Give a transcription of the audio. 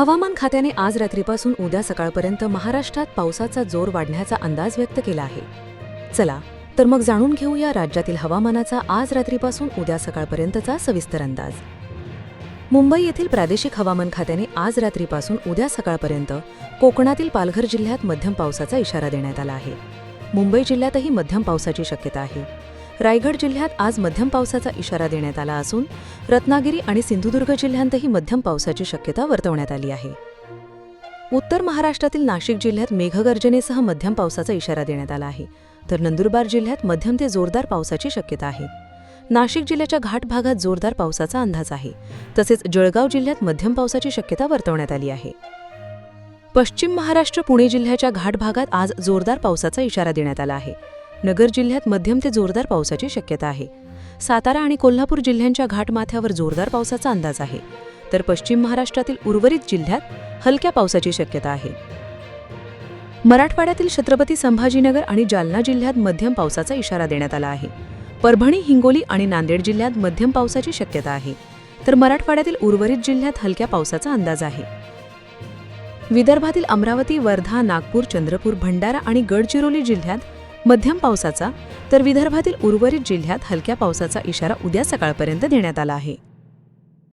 हवामान खात्याने आज रात्रीपासून उद्या सकाळपर्यंत महाराष्ट्रात पावसाचा जोर वाढण्याचा अंदाज व्यक्त केला आहे. चला तर मग जाणून घेऊया राज्यातील हवामानाचा आज रात्रीपासून उद्या सकाळपर्यंतचा सविस्तर अंदाज. मुंबई येथील प्रादेशिक हवामान खात्याने आज रात्रीपासून उद्या सकाळपर्यंत कोकणातील पालघर जिल्ह्यात मध्यम पावसाचा इशारा देण्यात आला आहे. मुंबई जिल्ह्यातही मध्यम पावसाची शक्यता आहे. रायगड जिल्ह्यात आज मध्यम पावसाचा इशारा देण्यात आला असून रत्नागिरी आणि सिंधुदुर्ग जिल्ह्यांतही मध्यम पावसाची शक्यता वर्तवण्यात आली आहे. उत्तर महाराष्ट्रातील नाशिक जिल्ह्यात मेघगर्जनेसह मध्यम पावसाचा इशारा देण्यात आला आहे तर नंदुरबार जिल्ह्यात मध्यम ते जोरदार पावसाची शक्यता आहे. नाशिक जिल्ह्याच्या घाट भागात जोरदार पावसाचा अंदाज आहे तसेच जळगाव जिल्ह्यात मध्यम पावसाची शक्यता वर्तवण्यात आली आहे. पश्चिम महाराष्ट्र पुणे जिल्ह्याच्या घाट भागात आज जोरदार पावसाचा इशारा देण्यात आला आहे नगर जिल्ह्यात मध्यम ते जोरदार पावसाची शक्यता आहे. सातारा आणि कोल्हापूर जिल्ह्यांच्या घाटमाथ्यावर जोरदार पावसाचा अंदाज आहे. तर पश्चिम महाराष्ट्रातील उर्वरित जिल्ह्यात हलक्या पावसाची शक्यता आहे. मराठवाड्यातील छत्रपती संभाजीनगर आणि जालना जिल्ह्यात मध्यम पावसाचा इशारा देण्यात आला आहे. परभणी हिंगोली आणि नांदेड जिल्ह्यात मध्यम पावसाची शक्यता आहे. तर मराठवाड्यातील उर्वरित जिल्ह्यात हलक्या पावसाचा अंदाज आहे. विदर्भातील अमरावती वर्धा नागपूर चंद्रपूर भंडारा आणि गडचिरोली जिल्ह्यात मध्यम पावसाचा तर विदर्भातील उर्वरित जिल्ह्यात हलक्या पावसाचा इशारा उद्या सकाळपर्यंत देण्यात आला आहे.